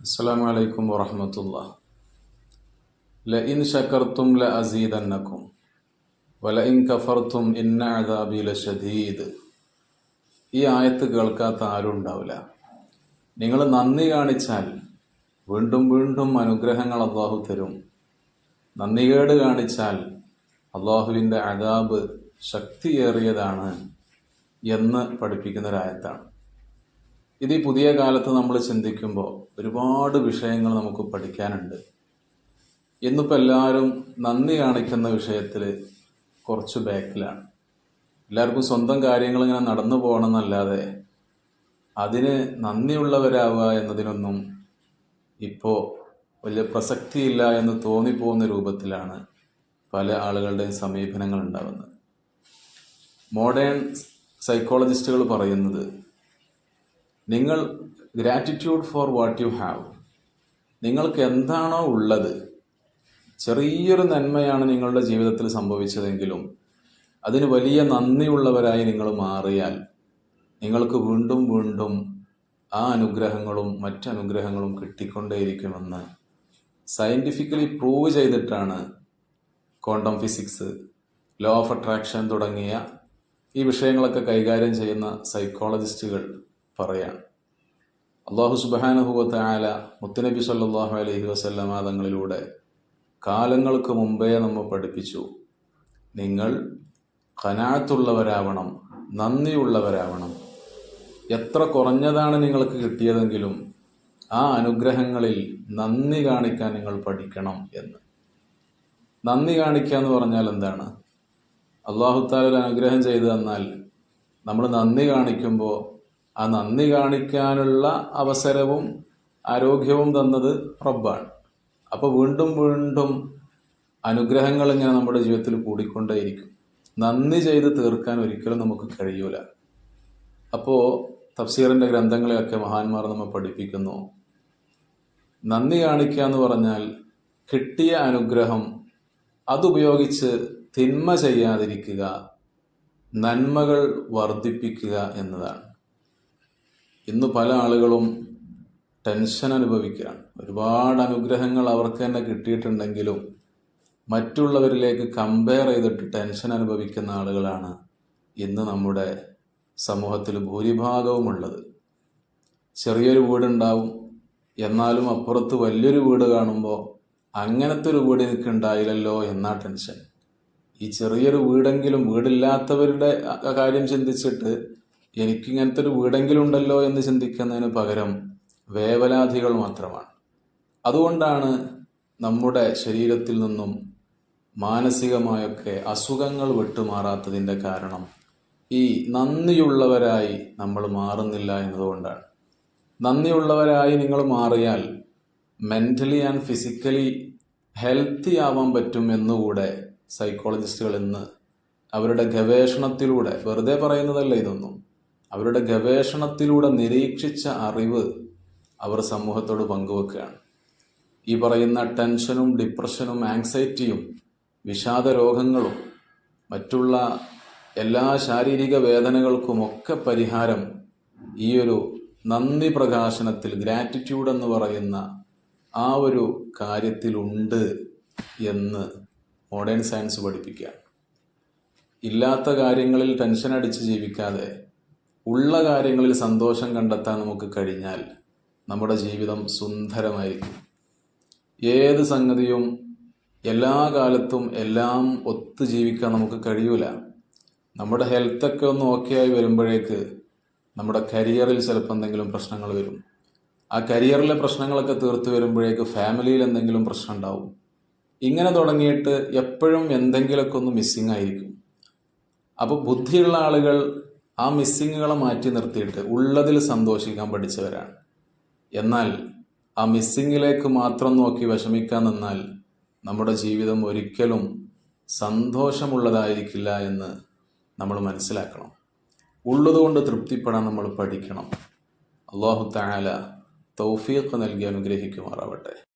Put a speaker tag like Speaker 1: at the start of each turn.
Speaker 1: അസ്സാം വലൈക്കും വറഹമത്തുള്ള ലഇൻ ഷക്കർത്തും ല അസീദന്നക്കും വലഇൻ കഫർത്തും ഇന്ന അദാബി ല ഷദീദ് ഈ ആയത്ത് കേൾക്കാത്ത ആരും ഉണ്ടാവില്ല. നിങ്ങൾ നന്ദി കാണിച്ചാൽ വീണ്ടും വീണ്ടും അനുഗ്രഹങ്ങൾ അള്ളാഹു തരും. നന്ദികേട് കാണിച്ചാൽ അള്ളാഹുവിന്റെ അദാബ് ശക്തിയേറിയതാണ് എന്ന് പഠിപ്പിക്കുന്നൊരായത്താണ് ഇത് ഈ പുതിയ കാലത്ത് നമ്മൾ ചിന്തിക്കുമ്പോൾ ഒരുപാട് വിഷയങ്ങൾ നമുക്ക് പഠിക്കാനുണ്ട്. ഇന്നിപ്പോൾ എല്ലാവരും നന്ദി കാണിക്കുന്ന വിഷയത്തിൽ കുറച്ച് ബാക്കിലാണ്. എല്ലാവർക്കും സ്വന്തം കാര്യങ്ങൾ ഇങ്ങനെ നടന്നു പോകണമെന്നല്ലാതെ അതിന് നന്ദിയുള്ളവരാവുക എന്നതിനൊന്നും ഇപ്പോൾ വലിയ പ്രസക്തിയില്ല എന്ന് തോന്നിപ്പോകുന്ന രൂപത്തിലാണ് പല ആളുകളുടെയും സമീപനങ്ങൾ ഉണ്ടാകുന്നത്. മോഡേൺ സൈക്കോളജിസ്റ്റുകൾ പറയുന്നത് നിങ്ങൾ gratitude for what you have നിങ്ങൾക്ക് എന്താണോ ഉള്ളത്? ചെറിയൊരു നന്മയാണ് നിങ്ങളുടെ ജീവിതത്തിൽ സംഭവിച്ചതെങ്കിലും അതിന് വലിയ നന്ദിയുള്ളവരായി നിങ്ങൾ മാറിയാൽ നിങ്ങൾക്ക് വീണ്ടും വീണ്ടും ആ അനുഗ്രഹങ്ങളും മറ്റനുഗ്രഹങ്ങളും കിട്ടിക്കൊണ്ടേയിരിക്കുമെന്ന് സയന്റിഫിക്കലി പ്രൂവ് ചെയ്തിട്ടാണ് quantum physics law of attraction തുടങ്ങിയ ഈ വിഷയങ്ങളൊക്കെ കൈകാര്യം ചെയ്യുന്ന സൈക്കോളജിസ്റ്റുകൾ പറയാൻ. അള്ളാഹു സുബാനുഭവത്തെ ആല മുത്തുനബി സല്ലാഹു അലഹി വസ്ല്ലാം തങ്ങളിലൂടെ കാലങ്ങൾക്ക് മുമ്പേ നമ്മൾ പഠിപ്പിച്ചു. നിങ്ങൾ കനാത്തുള്ളവരാവണം നന്ദിയുള്ളവരാവണം. എത്ര കുറഞ്ഞതാണ് നിങ്ങൾക്ക് കിട്ടിയതെങ്കിലും ആ അനുഗ്രഹങ്ങളിൽ നന്ദി കാണിക്കാൻ നിങ്ങൾ പഠിക്കണം എന്ന്. നന്ദി കാണിക്കുക എന്ന് പറഞ്ഞാൽ എന്താണ്? അള്ളാഹുത്താല ഒരു അനുഗ്രഹം ചെയ്തു തന്നാൽ നമ്മൾ നന്ദി കാണിക്കുമ്പോൾ ആ നന്ദി കാണിക്കാനുള്ള അവസരവും ആരോഗ്യവും തന്നത് റബ്ബാണ്. അപ്പോൾ വീണ്ടും വീണ്ടും അനുഗ്രഹങ്ങൾ ഇങ്ങനെ നമ്മുടെ ജീവിതത്തിൽ കൂടിക്കൊണ്ടേയിരിക്കും. നന്ദി ചെയ്ത് തീർക്കാൻ ഒരിക്കലും നമുക്ക് കഴിയൂല. അപ്പോൾ തഫ്സീറിന്റെ ഗ്രന്ഥങ്ങളെയൊക്കെ മഹാന്മാർ നമ്മൾ പഠിപ്പിക്കുന്നു. നന്ദി കാണിക്കുക എന്ന് പറഞ്ഞാൽ കിട്ടിയ അനുഗ്രഹം അതുപയോഗിച്ച് തിന്മ ചെയ്യാതിരിക്കുക നന്മകൾ വർദ്ധിപ്പിക്കുക എന്നതാണ്. ഇന്ന് പല ആളുകളും ടെൻഷൻ അനുഭവിക്കുകയാണ്. ഒരുപാട് അനുഗ്രഹങ്ങൾ അവർക്ക് തന്നെ കിട്ടിയിട്ടുണ്ടെങ്കിലും മറ്റുള്ളവരിലേക്ക് കമ്പയർ ചെയ്തിട്ട് ടെൻഷൻ അനുഭവിക്കുന്ന ആളുകളാണ് ഇന്ന് നമ്മുടെ സമൂഹത്തിൽ ഭൂരിഭാഗവും ഉള്ളത് ചെറിയൊരു വീടുണ്ടാവും എന്നാലും അപ്പുറത്ത് വലിയൊരു വീട് കാണുമ്പോൾ അങ്ങനത്തെ ഒരു വീട് എനിക്ക് ഉണ്ടായില്ലല്ലോ എന്നാ ടെൻഷൻ. ഈ ചെറിയൊരു വീടെങ്കിലും വീടില്ലാത്തവരുടെ കാര്യം ചിന്തിച്ചിട്ട് എനിക്കിങ്ങനത്തെ ഒരു വീടെങ്കിലും ഉണ്ടല്ലോ എന്ന് ചിന്തിക്കുന്നതിന് പകരം വേവലാധികൾ മാത്രമാണ്. അതുകൊണ്ടാണ് നമ്മുടെ ശരീരത്തിൽ നിന്നും മാനസികമായൊക്കെ അസുഖങ്ങൾ വിട്ടുമാറാത്തതിന്റെ കാരണം ഈ നന്ദിയുള്ളവരായി നമ്മൾ മാറുന്നില്ല എന്നതുകൊണ്ടാണ്. നന്ദിയുള്ളവരായി നിങ്ങൾ മാറിയാൽ മെന്റലി ആൻഡ് ഫിസിക്കലി ഹെൽത്തി ആവാൻ പറ്റും എന്നുകൂടെ സൈക്കോളജിസ്റ്റുകൾ ഇന്ന് അവരുടെ ഗവേഷണത്തിലൂടെ വെറുതെ പറയുന്നതല്ല ഇതൊന്നും. അവരുടെ ഗവേഷണത്തിലൂടെ നിരീക്ഷിച്ച അറിവ് അവർ സമൂഹത്തോട് പങ്കുവെക്കുകയാണ്. ഈ പറയുന്ന ടെൻഷനും ഡിപ്രഷനും ആങ്സൈറ്റിയും വിഷാദ രോഗങ്ങളും മറ്റുള്ള എല്ലാ ശാരീരിക വേദനകൾക്കുമൊക്കെ പരിഹാരം ഈ ഒരു നന്ദി പ്രകാശനത്തിൽ ഗ്രാറ്റിറ്റ്യൂഡ് എന്ന് പറയുന്ന ആ ഒരു കാര്യത്തിലുണ്ട് എന്ന് മോഡേൺ സയൻസ് പഠിപ്പിക്കുക ഇല്ലാത്ത കാര്യങ്ങളിൽ ടെൻഷൻ അടിച്ച് ജീവിക്കാതെ ഉള്ള കാര്യങ്ങളിൽ സന്തോഷം കണ്ടെത്താൻ നമുക്ക് കഴിഞ്ഞാൽ നമ്മുടെ ജീവിതം സുന്ദരമായിരിക്കും. ഏത് സംഗതിയും എല്ലാ കാലത്തും എല്ലാം ഒത്തു ജീവിക്കാൻ നമുക്ക് കഴിയൂല. നമ്മുടെ ഹെൽത്തൊക്കെ ഒന്ന് ഓക്കെ ആയി വരുമ്പോഴേക്ക് നമ്മുടെ കരിയറിൽ ചിലപ്പോൾ എന്തെങ്കിലും പ്രശ്നങ്ങൾ വരും. ആ കരിയറിലെ പ്രശ്നങ്ങളൊക്കെ തീർത്തു വരുമ്പോഴേക്ക് ഫാമിലിയിൽ എന്തെങ്കിലും പ്രശ്നം ഉണ്ടാവും. ഇങ്ങനെ തുടങ്ങിയിട്ട് എപ്പോഴും എന്തെങ്കിലുമൊക്കെ ഒന്ന് മിസ്സിങ് ആയിരിക്കും. അപ്പോൾ ബുദ്ധിയുള്ള ആളുകൾ ആ മിസ്സിങ്ങുകളെ മാറ്റി നിർത്തിയിട്ട് ഉള്ളതിൽ സന്തോഷിക്കാൻ പഠിച്ചവരാണ്. എന്നാൽ ആ മിസ്സിങ്ങിലേക്ക് മാത്രം നോക്കി വിഷമിക്കാൻ നിന്നാൽ നമ്മുടെ ജീവിതം ഒരിക്കലും സന്തോഷമുള്ളതായിരിക്കില്ല എന്ന് നമ്മൾ മനസ്സിലാക്കണം. ഉള്ളതുകൊണ്ട് തൃപ്തിപ്പെടാൻ നമ്മൾ പഠിക്കണം. അള്ളാഹു താല തൗഫീഖ് നൽകി അനുഗ്രഹിക്കുമാറാവട്ടെ.